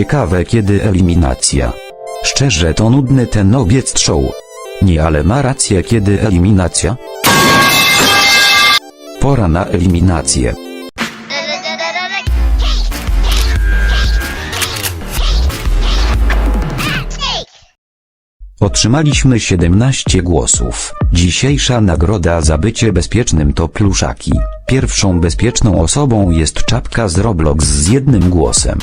Ciekawe kiedy eliminacja. Szczerze to nudny ten obiec show. Nie ale ma rację kiedy eliminacja? Pora na eliminację. Otrzymaliśmy 17 głosów. Dzisiejsza nagroda za bycie bezpiecznym to pluszaki. Pierwszą bezpieczną osobą jest czapka z Roblox z jednym głosem.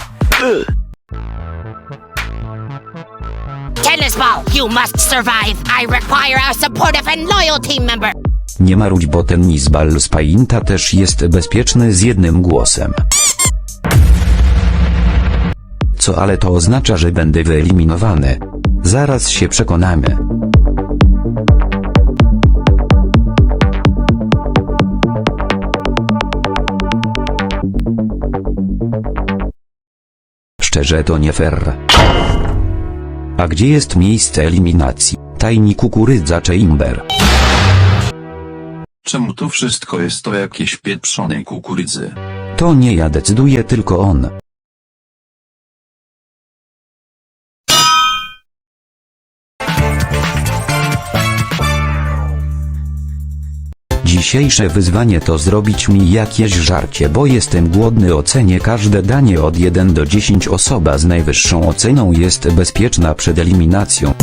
Tennis ball, you must survive. I require a supportive and loyal team member. Nie marudź, bo ten Nizbal z Painta też jest bezpieczny z jednym głosem. Co ale to oznacza, że będę wyeliminowany? Zaraz się przekonamy. Szczerze to nie fair. A gdzie jest miejsce eliminacji? Tajni kukurydza Chamber. Czemu to wszystko jest to jakieś pieprzonej kukurydzy? To nie ja decyduję, tylko on. Dzisiejsze wyzwanie to zrobić mi jakieś żarcie, bo jestem głodny. Ocenię każde danie od 1 do 10. Osoba z najwyższą oceną jest bezpieczna przed eliminacją.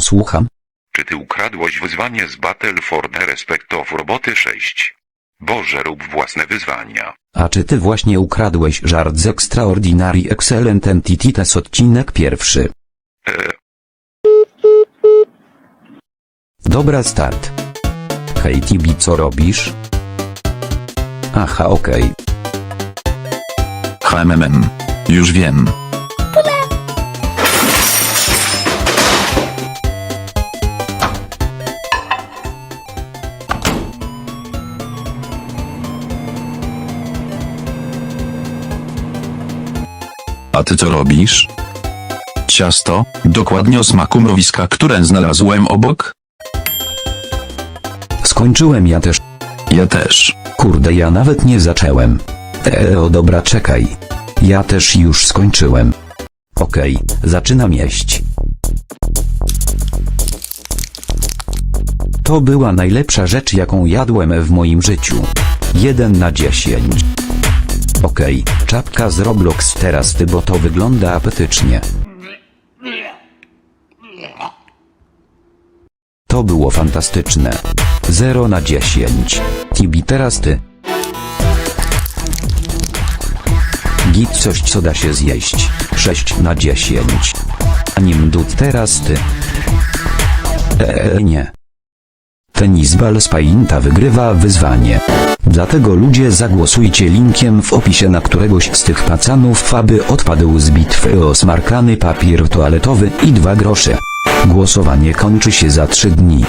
Słucham. Czy ty ukradłeś wyzwanie z Battle for the Respect of Roboty 6? Boże rób własne wyzwania. A czy ty właśnie ukradłeś żart z Extraordinary Excellent Entities odcinek pierwszy? Dobra start. Hej Tibi co robisz? Aha okej. HMMM. Już wiem. A ty co robisz? Ciasto, dokładnie o smaku mrowiska, które znalazłem obok? Skończyłem ja też. Ja też. Kurde ja nawet nie zacząłem. Eee o dobra czekaj. Ja też już skończyłem. Okej, zaczynam jeść. To była najlepsza rzecz jaką jadłem w moim życiu. 1 na 10. Okej, czapka z Roblox teraz ty, bo to wygląda apetycznie. To było fantastyczne. 0 na 10. Tibi teraz ty. Git coś co da się zjeść. 6 na 10. Animdut teraz ty. Eee nie. Tenisbal z Painta wygrywa wyzwanie. Dlatego ludzie zagłosujcie linkiem w opisie na któregoś z tych pacanów, aby odpadł z bitwy o smarkany papier toaletowy i dwa grosze. Głosowanie kończy się za 3 dni.